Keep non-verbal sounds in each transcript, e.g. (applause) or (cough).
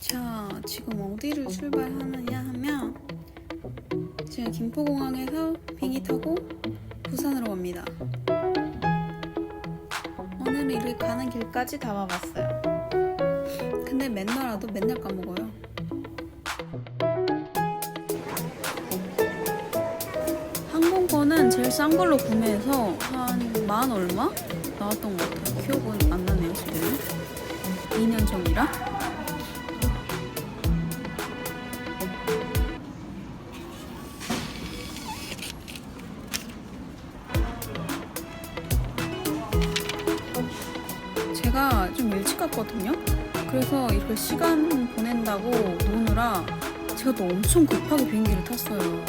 자, 지금 어디를 출발하느냐 하면 지금 김포공항에서 비행기 타고 부산으로 갑니다. 오늘 이를 가는 길까지 다 와봤어요. 근데 맨날 와도 맨날 까먹어요. 항공권은 제일 싼 걸로 구매해서 한 만 얼마 나왔던 것 같아요. 기억은 안 나네요, 지금. 2년 전이라. 갔거든요. 그래서 이렇게 시간 보낸다고 노느라 제가 또 엄청 급하게 비행기를 탔어요.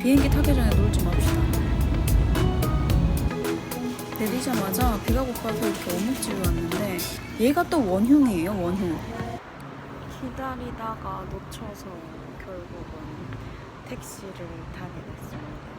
비행기 타기 전에 놀지 맙시다. 내리자마자 배가 고파서 이렇게 어묵집에 왔는데 얘가 또 원흉이에요, 원흉. 기다리다가 놓쳐서 결국은 택시를 타게 됐습니다.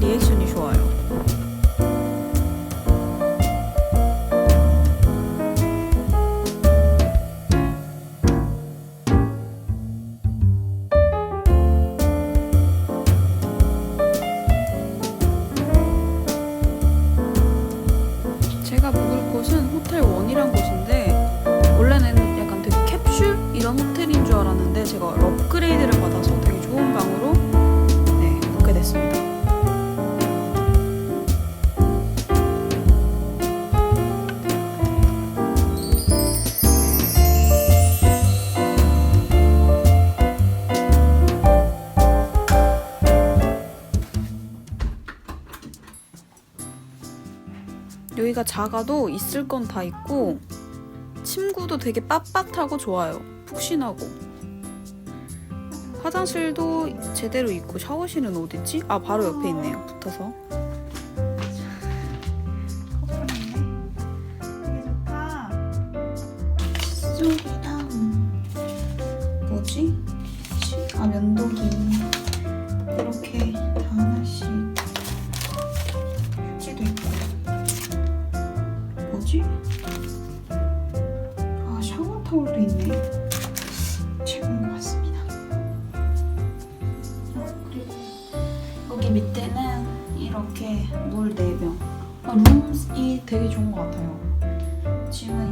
리액션이 좋아요. 여기가 작아도 있을 건 다 있고 침구도 되게 빳빳하고 좋아요. 푹신하고. 화장실도 제대로 있고 샤워실은 어딨지? 아 바로 옆에 있네요. 붙어서. 좋다. 칫솔이랑 뭐지? 아 면도기 이렇게 다 하나씩 휴지도 있고 뭐지? 아 샤워 타올도 있네. 최고인 것 같습니다. 아, 그리고 여기 밑에는 이렇게 물 4병. 아, 룸이 되게 좋은 것 같아요. 짐은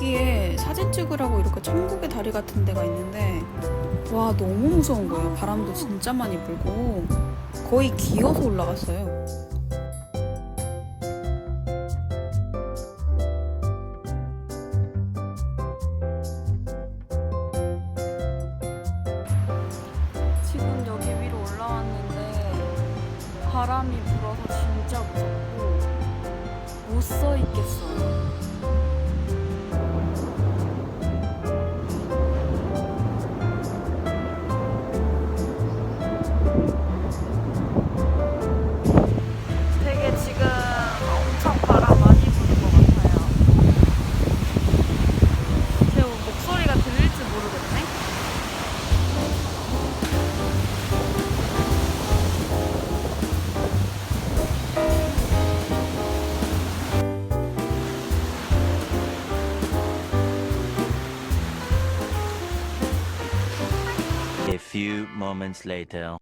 여기에 사진 찍으라고 이렇게 천국의 다리 같은 데가 있는데 와 너무 무서운 거예요. 바람도 진짜 많이 불고 거의 기어서 올라갔어요. 지금 여기 위로 올라왔는데 바람이 불어서 진짜 무섭고 못 서 있겠어요. Moments later.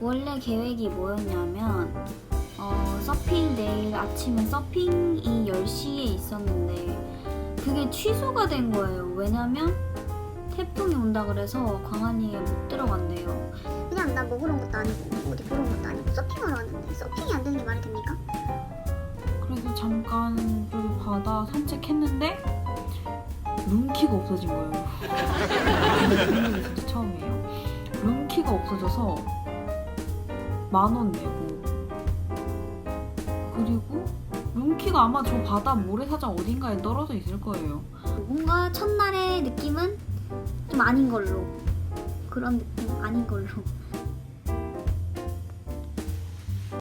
원래 계획이 뭐였냐면 어, 서핑 내일 아침에 서핑이 10시에 있었는데 그게 취소가 된 거예요. 왜냐면 태풍이 온다 그래서 광안리에 못 들어간대요. 그냥 나 먹으러 온 것도 아니고 뭐 어디 보러 온 것도 아니고 서핑하러 왔는데 서핑이 안 되는 게 말이 됩니까? 그래서 잠깐 여기 바다 산책했는데 룸키가 없어진 거예요. (laughs) (laughs) 없어져서 만 원 내고. 그리고 룸키가 아마 저 바다 모래사장 어딘가에 떨어져 있을 거예요. 뭔가 첫날의 느낌은 좀 아닌 걸로. 그런 느낌 아닌 걸로